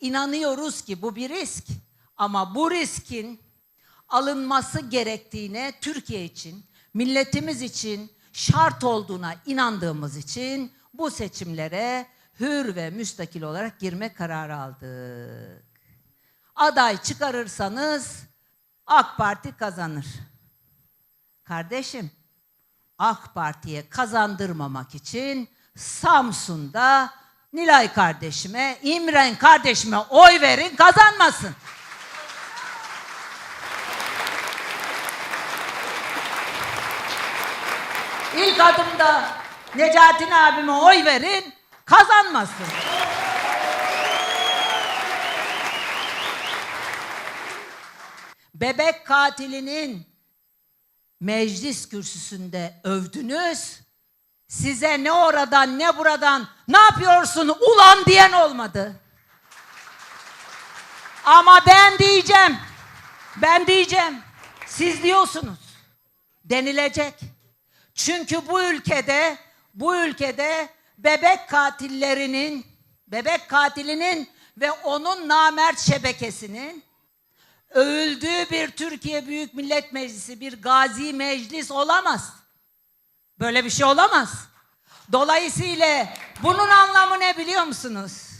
inanıyoruz ki bu bir risk. Ama bu riskin alınması gerektiğine Türkiye için, milletimiz için şart olduğuna inandığımız için bu seçimlere hür ve müstakil olarak girme kararı aldık. Aday çıkarırsanız AK Parti kazanır. Kardeşim, AK Parti'ye kazandırmamak için Samsun'da Nilay kardeşime, İmren kardeşime oy verin kazanmasın. İlk adımda Necatin abime oy verin kazanmasın. Bebek katilinin meclis kürsüsünde övdünüz. Size ne oradan ne buradan ne yapıyorsun ulan diyen olmadı. Ama ben diyeceğim. Ben diyeceğim. Siz diyorsunuz. Denilecek. Çünkü bu ülkede bu ülkede bebek katillerinin bebek katilinin ve onun namert şebekesinin övüldüğü bir Türkiye Büyük Millet Meclisi, bir gazi meclis olamaz. Böyle bir şey olamaz. Dolayısıyla bunun anlamı ne biliyor musunuz?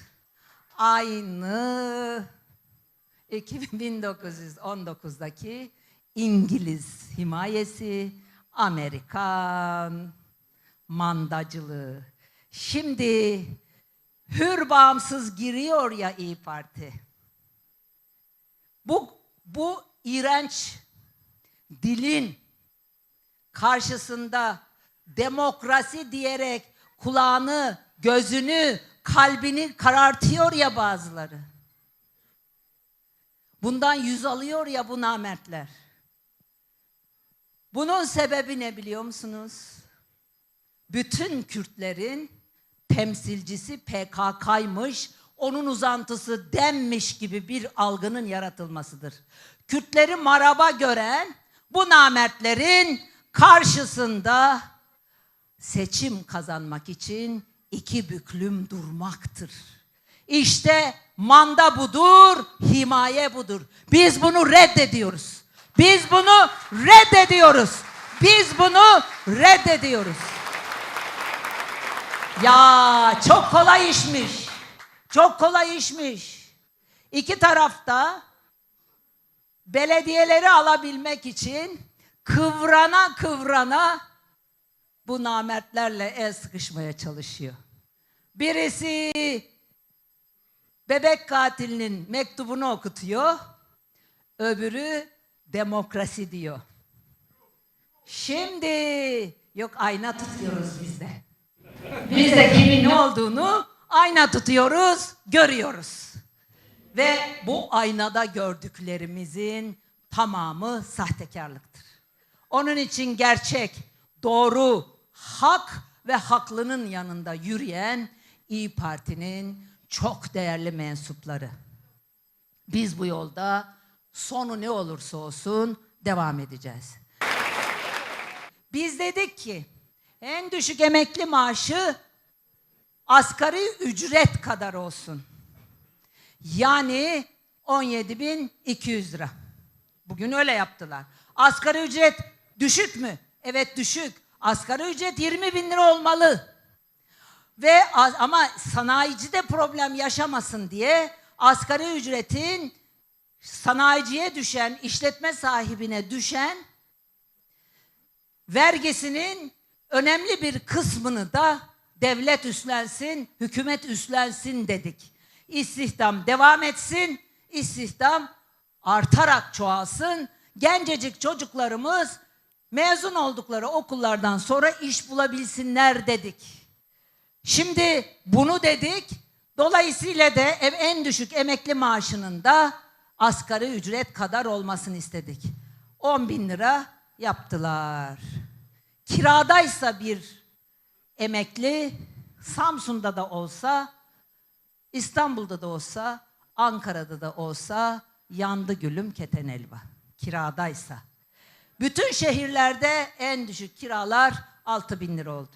Aynı 1919'daki İngiliz himayesi, Amerikan mandacılığı. Şimdi hür bağımsız giriyor ya İyi Parti. Bu bu iğrenç dilin karşısında demokrasi diyerek kulağını, gözünü, kalbini karartıyor ya bazıları. Bundan yüz alıyor ya bu namertler. Bunun sebebi ne biliyor musunuz? Bütün Kürtlerin temsilcisi PKK'ymış, onun uzantısı demmiş gibi bir algının yaratılmasıdır. Kürtleri maraba gören bu namertlerin karşısında seçim kazanmak için iki büklüm durmaktır. İşte manda budur, himaye budur. Biz bunu reddediyoruz. Biz bunu reddediyoruz. Biz bunu reddediyoruz. Ya çok kolay işmiş. Çok kolay işmiş. İki tarafta belediyeleri alabilmek için kıvrana kıvrana bu namertlerle el sıkışmaya çalışıyor. Birisi bebek katilinin mektubunu okutuyor. Öbürü demokrasi diyor. Şimdi yok ayna tutuyoruz biz de. Biz de kimin ne olduğunu ayna tutuyoruz, görüyoruz. Ve bu aynada gördüklerimizin tamamı sahtekarlıktır. Onun için gerçek, doğru, hak ve haklının yanında yürüyen İyi Parti'nin çok değerli mensupları. Biz bu yolda sonu ne olursa olsun devam edeceğiz. Biz dedik ki en düşük emekli maaşı asgari ücret kadar olsun. Yani 17.200 lira. Bugün öyle yaptılar. Asgari ücret düşük mü? Evet düşük. Asgari ücret 20 bin lira olmalı. Ve ama sanayici de problem yaşamasın diye asgari ücretin sanayiciye düşen, işletme sahibine düşen vergisinin önemli bir kısmını da devlet üstlensin, hükümet üstlensin dedik. İstihdam devam etsin, istihdam artarak çoğalsın. Gencecik çocuklarımız mezun oldukları okullardan sonra iş bulabilsinler dedik. Şimdi bunu dedik. Dolayısıyla da ev- en düşük emekli maaşının da asgari ücret kadar olmasını istedik. 10 bin lira yaptılar. Kiradaysa bir emekli Samsun'da da olsa, İstanbul'da da olsa, Ankara'da da olsa yandı gülüm keten elva. Kiradaysa. Bütün şehirlerde en düşük kiralar 6 bin lira oldu.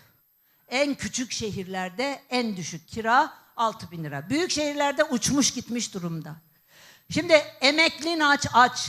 En küçük şehirlerde en düşük kira 6 bin lira. Büyük şehirlerde uçmuş gitmiş durumda. Şimdi emeklin aç aç.